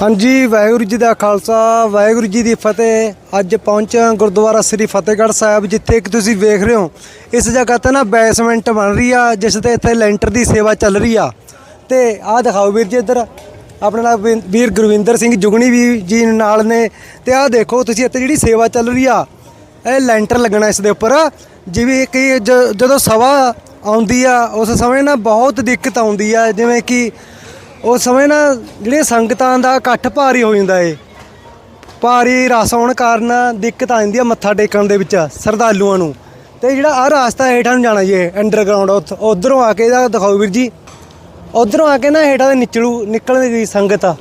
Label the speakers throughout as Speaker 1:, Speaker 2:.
Speaker 1: ਹਾਂਜੀ, ਵਾਹਿਗੁਰੂ ਜੀ ਦਾ ਖਾਲਸਾ, ਵਾਹਿਗੁਰੂ ਜੀ ਦੀ ਫਤਿਹ। ਅੱਜ ਪਹੁੰਚੇ ਗੁਰਦੁਆਰਾ ਸ੍ਰੀ ਫਤਿਹਗੜ੍ਹ ਸਾਹਿਬ, ਜਿੱਥੇ ਕਿ ਤੁਸੀਂ ਵੇਖ ਰਹੇ ਹੋ, ਇਸ ਜਗ੍ਹਾ ਤੇ ਨਾ ਬੈਸਮੈਂਟ ਬਣ ਰਹੀ ਆ, ਜਿਸ ਤੇ ਇੱਥੇ ਲੈਂਟਰ ਦੀ ਸੇਵਾ ਚੱਲ ਰਹੀ ਆ। ਤੇ ਆਹ ਦਿਖਾਓ ਵੀਰ ਜੀ ਇੱਧਰ, ਆਪਣੇ ਨਾਲ ਵੀਰ ਗੁਰਵਿੰਦਰ ਸਿੰਘ ਜੁਗਣੀ ਵੀ ਜੀ ਨਾਲ ਨੇ। ਤੇ ਆਹ ਦੇਖੋ, ਤੁਸੀਂ ਇੱਥੇ ਜਿਹੜੀ ਸੇਵਾ ਚੱਲ ਰਹੀ ਆ, ਇਹ ਲੈਂਟਰ ਲੱਗਣਾ ਇਸ ਦੇ ਉੱਪਰ। ਜਿਵੇਂ ਕਿ ਜਦੋਂ ਸਵਾ ਆਉਂਦੀ ਆ, ਉਸ ਸਮੇਂ ਨਾ ਬਹੁਤ ਦਿੱਕਤ ਆਉਂਦੀ ਆ, ਜਿਵੇਂ ਕਿ ਉਸ ਸਮੇਂ ਨਾ ਜਿਹੜੀਆਂ ਸੰਗਤਾਂ ਦਾ ਇਕੱਠ ਭਾਰੀ ਹੋ ਜਾਂਦਾ ਏ। ਭਾਰੀ ਰਸ ਆਉਣ ਕਾਰਨ ਦਿੱਕਤ ਆ ਜਾਂਦੀ ਆ ਮੱਥਾ ਟੇਕਣ ਦੇ ਵਿੱਚ ਸਰਦਾਲੂਆਂ ਨੂੰ। ਤੇ ਜਿਹੜਾ ਆ ਰਸਤਾ ਹੇਠਾਂ ਨੂੰ ਜਾਣਾ ਜੀ ਇਹ ਅੰਡਰਗਰਾਉਂਡ ਉਧਰੋਂ ਆ ਕੇ ਇਹਦਾ ਦਿਖਾਓ ਵੀਰ ਜੀ। ਉਧਰੋਂ ਆ ਕੇ ਨਾ ਹੇਠਾਂ ਦੇ ਨਿਚਲੂ ਨਿਕਲਣ ਦੀ ਸੰਗਤ ਆ।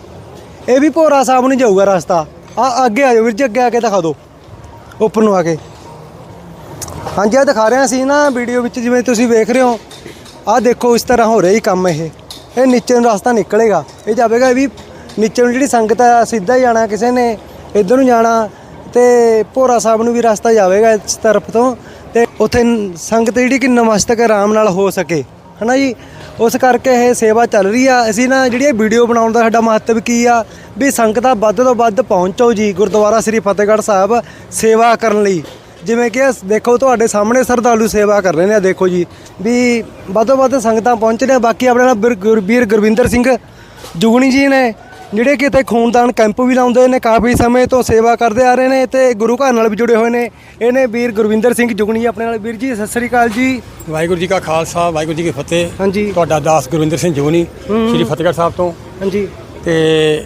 Speaker 1: ਇਹ ਵੀ ਭੋਰਾ ਸਾਹਿਬ ਨੂੰ ਜਾਊਗਾ ਰਸਤਾ। ਆ ਅੱਗੇ ਆ ਜਾਓ ਵੀਰ ਜੀ, ਅੱਗੇ ਆ ਕੇ ਦਿਖਾ ਦਿਓ। ਉੱਪਰ ਨੂੰ ਆ ਕੇ। ਹਾਂਜੀ ਆ ਦਿਖਾ ਰਿਹਾ ਸੀ ਨਾ ਵੀਡੀਓ ਵਿੱਚ, ਜਿਵੇਂ ਤੁਸੀਂ ਵੇਖ ਰਹੇ ਹੋ। ਆਹ ਦੇਖੋ ਇਸ ਤਰ੍ਹਾਂ ਹੋ ਰਿਹਾ ਹੀ ਕੰਮ ਇਹ। ਇਹ ਨੀਚੇ ਨੂੰ ਰਸਤਾ ਨਿਕਲੇਗਾ। ਇਹ ਜਾਵੇਗਾ ਵੀ ਨੀਚੇ ਨੂੰ ਜਿਹੜੀ ਸੰਗਤ ਆ, ਸਿੱਧਾ ਜਾਣਾ ਕਿਸੇ ਨੇ, ਇੱਧਰ ਨੂੰ ਜਾਣਾ ਤੇ ਭੋਰਾ ਸਾਹਿਬ ਨੂੰ ਵੀ ਰਸਤਾ ਜਾਵੇਗਾ ਇਸ ਤਰਫ ਤੋਂ ਤੇ ਉੱਥੇ ਸੰਗਤ ਜਿਹੜੀ ਕਿ ਨਮਸਤਕ ਆਰਾਮ ਨਾਲ ਹੋ ਸਕੇ। ਹਨਾ ਜੀ? ਉਸ ਕਰਕੇ ਇਹ ਸੇਵਾ ਚੱਲ ਰਹੀ ਆ। ਅਸੀਂ ਨਾ ਜਿਹੜੀ ਇਹ ਵੀਡੀਓ ਬਣਾਉਣ ਦਾ ਸਾਡਾ ਮਹੱਤਵ ਕੀ ਆ? ਵੀ ਸੰਗਤਾਂ ਵੱਧ ਤੋਂ ਵੱਧ ਪਹੁੰਚੋ ਜੀ, ਗੁਰਦੁਆਰਾ ਸ੍ਰੀ ਫਤਿਹਗੜ੍ਹ ਸਾਹਿਬ ਸੇਵਾ ਕਰਨ ਲਈ। ਜਿਵੇਂ ਕਿ ਦੇਖੋ ਤੁਹਾਡੇ ਸਾਹਮਣੇ ਸਰਦਾਲੂ ਸੇਵਾ ਕਰ ਰਹੇ ਨੇ ਦੇਖੋ ਜੀ। ਵੀ ਵੱਧ ਵੱਧ ਸੰਗਤਾਂ ਪਹੁੰਚ ਰਹੀਆਂ। ਬਾਕੀ ਆਪਣੇ ਨਾਲ ਵੀਰ ਗੁਰ- ਵੀਰ ਗੁਰਵਿੰਦਰ ਸਿੰਘ ਜੁਗਣੀ ਜੀ ਨੇ ਜਿਹੜੇ ਕਿ ਇੱਥੇ ਖੂਨਦਾਨ ਕੈਂਪ ਵੀ ਲਾਉਂਦੇ ਨੇ ਕਾਫੀ ਸਮੇਂ ਤੋਂ ਸੇਵਾ ਕਰਦੇ ਆ ਰਹੇ ਨੇ ਤੇ ਗੁਰੂ ਘਰ ਨਾਲ ਵੀ ਜੁੜੇ ਹੋਏ ਨੇ। ਇਹਨੇ ਵੀਰ ਗੁਰਵਿੰਦਰ ਸਿੰਘ ਜੁਗਣੀ ਆਪਣੇ ਨਾਲ। ਵੀਰ ਜੀ ਸਤਿ ਸ੍ਰੀ ਅਕਾਲ ਜੀ।
Speaker 2: ਵਾਹਿਗੁਰੂ ਜੀ ਕਾ ਖਾਲਸਾ ਵਾਹਿਗੁਰੂ ਜੀ ਕੀ ਫਤਿਹ।
Speaker 1: ਹਾਂਜੀ।
Speaker 2: ਤੁਹਾਡਾ ਦਾਸ ਗੁਰਵਿੰਦਰ ਸਿੰਘ ਜੋਨੀ ਸ਼੍ਰੀ ਫਤਿਹਗੜ੍ਹ ਸਾਹਿਬ ਤੋਂ।
Speaker 1: ਹਾਂਜੀ।
Speaker 2: ਤੇ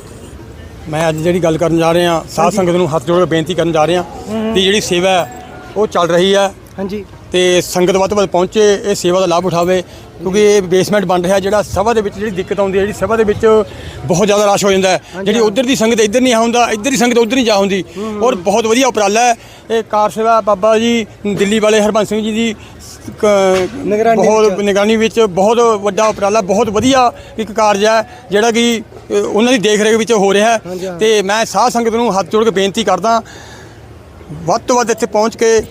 Speaker 2: ਮੈਂ ਅੱਜ ਜਿਹੜੀ ਗੱਲ ਕਰਨ ਜਾ ਰਿਹਾ ਸਾਧ ਸੰਗਤ ਨੂੰ ਹੱਥ ਜੋੜ ਕੇ ਬੇਨਤੀ ਕਰਨ ਜਾ ਰਿਹਾ ਕਿ ਜਿਹੜੀ ਸੇਵਾ ਹੈ, ਉਹ ਚੱਲ ਰਹੀ ਹੈ।
Speaker 1: ਹਾਂਜੀ।
Speaker 2: ਤੇ ਸੰਗਤ ਵੱਧ ਵੱਧ ਪਹੁੰਚੇ ਇਹ ਸੇਵਾ ਦਾ ਲਾਭ ਉਠਾਵੇ ਕਿਉਂਕਿ ਇਹ ਬੇਸਮੈਂਟ ਬਣ ਰਿਹਾ ਜਿਹੜਾ ਸਭਾ ਦੇ ਵਿੱਚ ਜਿਹੜੀ ਦਿੱਕਤ ਆਉਂਦੀ ਹੈ ਜਿਹੜੀ ਸਭਾ ਦੇ ਵਿੱਚ ਬਹੁਤ ਜ਼ਿਆਦਾ ਰਸ਼ ਹੋ ਜਾਂਦਾ ਹੈ। ਜਿਹੜੀ ਉਧਰ ਦੀ ਸੰਗਤ ਇੱਧਰ ਨਹੀਂ ਆਉਂਦਾ ਇੱਧਰ ਦੀ ਸੰਗਤ ਉਧਰ ਨਹੀਂ ਜਾ ਹੁੰਦੀ। ਔਰ ਬਹੁਤ ਵਧੀਆ ਉਪਰਾਲਾ ਹੈ। ਇਹ ਕਾਰ ਸੇਵਾ ਬਾਬਾ ਜੀ ਦਿੱਲੀ ਵਾਲੇ ਹਰਬੰਸ ਸਿੰਘ ਜੀ ਦੀ
Speaker 1: ਨਿਗਰਾਨੀ
Speaker 2: ਬਹੁਤ। ਨਿਗਰਾਨੀ ਵਿੱਚ ਬਹੁਤ ਵੱਡਾ ਉਪਰਾਲਾ ਬਹੁਤ ਵਧੀਆ ਇੱਕ ਕਾਰਜ ਹੈ ਜਿਹੜਾ ਕਿ ਉਹਨਾਂ ਦੀ ਦੇਖ ਰੇਖ ਵਿੱਚ ਹੋ ਰਿਹਾ। ਤੇ ਮੈਂ ਸਾਧ ਸੰਗਤ ਨੂੰ ਹੱਥ ਜੋੜ ਕੇ ਬੇਨਤੀ ਕਰਦਾ ਵੱਧ ਤੋਂ ਵੱਧ ਇੱਥੇ ਪਹੁੰਚ ਕੇ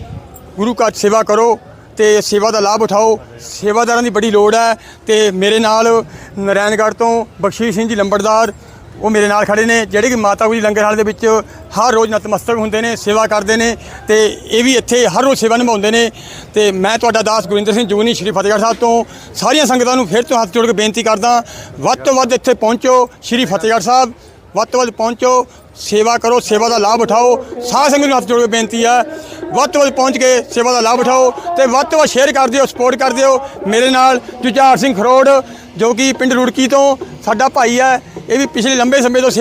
Speaker 2: ਗੁਰੂ ਘਰ ਸੇਵਾ ਕਰੋ ਤੇ ਸੇਵਾ ਦਾ ਲਾਭ ਉਠਾਓ। ਸੇਵਾਦਾਰਾਂ ਦੀ ਬੜੀ ਲੋੜ ਹੈ ਤੇ ਮੇਰੇ ਨਾਲ ਨਰੈਣਗੜ੍ਹ ਤੋਂ ਬਖਸ਼ੀਸ਼ ਸਿੰਘ ਜੀ ਲੰਬੜਦਾਰ, ਉਹ ਮੇਰੇ ਨਾਲ ਖੜੇ ਨੇ, ਜਿਹੜੇ ਕਿ ਮਾਤਾ ਗੁਜਰੀ ਲੰਗਰ ਹਾਲ ਦੇ ਵਿੱਚ ਹਰ ਰੋਜ਼ ਨਤਮਸਤਕ ਹੁੰਦੇ ਨੇ, ਸੇਵਾ ਕਰਦੇ ਨੇ ਤੇ ਇਹ ਵੀ ਇੱਥੇ ਹਰ ਰੋਜ਼ ਸੇਵਾ ਨਿਭਾਉਂਦੇ ਨੇ। ਤੇ ਮੈਂ ਤੁਹਾਡਾ ਦਾਸ ਗੁਰਿੰਦਰ ਸਿੰਘ ਜੂਨੀ ਸ਼੍ਰੀ ਫਤਿਹਗੜ੍ਹ ਸਾਹਿਬ ਤੋਂ ਸਾਰੀਆਂ ਸੰਗਤਾਂ ਨੂੰ ਫਿਰ ਤੋਂ ਹੱਥ ਜੋੜ ਕੇ ਬੇਨਤੀ ਕਰਦਾ, ਵੱਧ ਤੋਂ ਵੱਧ ਇੱਥੇ ਪਹੁੰਚੋ ਸ਼੍ਰੀ ਫਤਿਹਗੜ੍ਹ ਸਾਹਿਬ, ਵੱਧ ਤੋਂ ਵੱਧ ਪਹੁੰਚੋ। ਸੇਵਾ ਕਰੋ, ਸੇਵਾ ਦਾ ਲਾਭ ਉਠਾਓ। ਸਾਧ ਸੰਗਤ ਨੂੰ ਹੱਥ ਜੋੜ ਕੇ ਬੇਨਤੀ ਹੈ, ਵੱਧ ਤੋਂ ਵੱਧ ਪਹੁੰਚ ਕੇ ਸੇਵਾ ਦਾ ਲਾਭ ਉਠਾਓ ਤੇ ਵੱਧ ਤੋਂ ਵੱਧ ਸ਼ੇਅਰ ਕਰ ਦਿਓ ਸਪੋਰਟ ਕਰ ਦਿਓ। ਮੇਰੇ ਨਾਲ ਜੁਝਾਰ ਸਿੰਘ ਖਰੋੜ, ਜੋ ਕਿ ਪਿੰਡ ਰੁੜਕੀ ਤੋਂ ਸਾਡਾ ਭਾਈ ਹੈ, ਇਹ ਵੀ ਪਿਛਲੇ ਲੰਬੇ ਸਮੇਂ ਤੋਂ ਸੇ-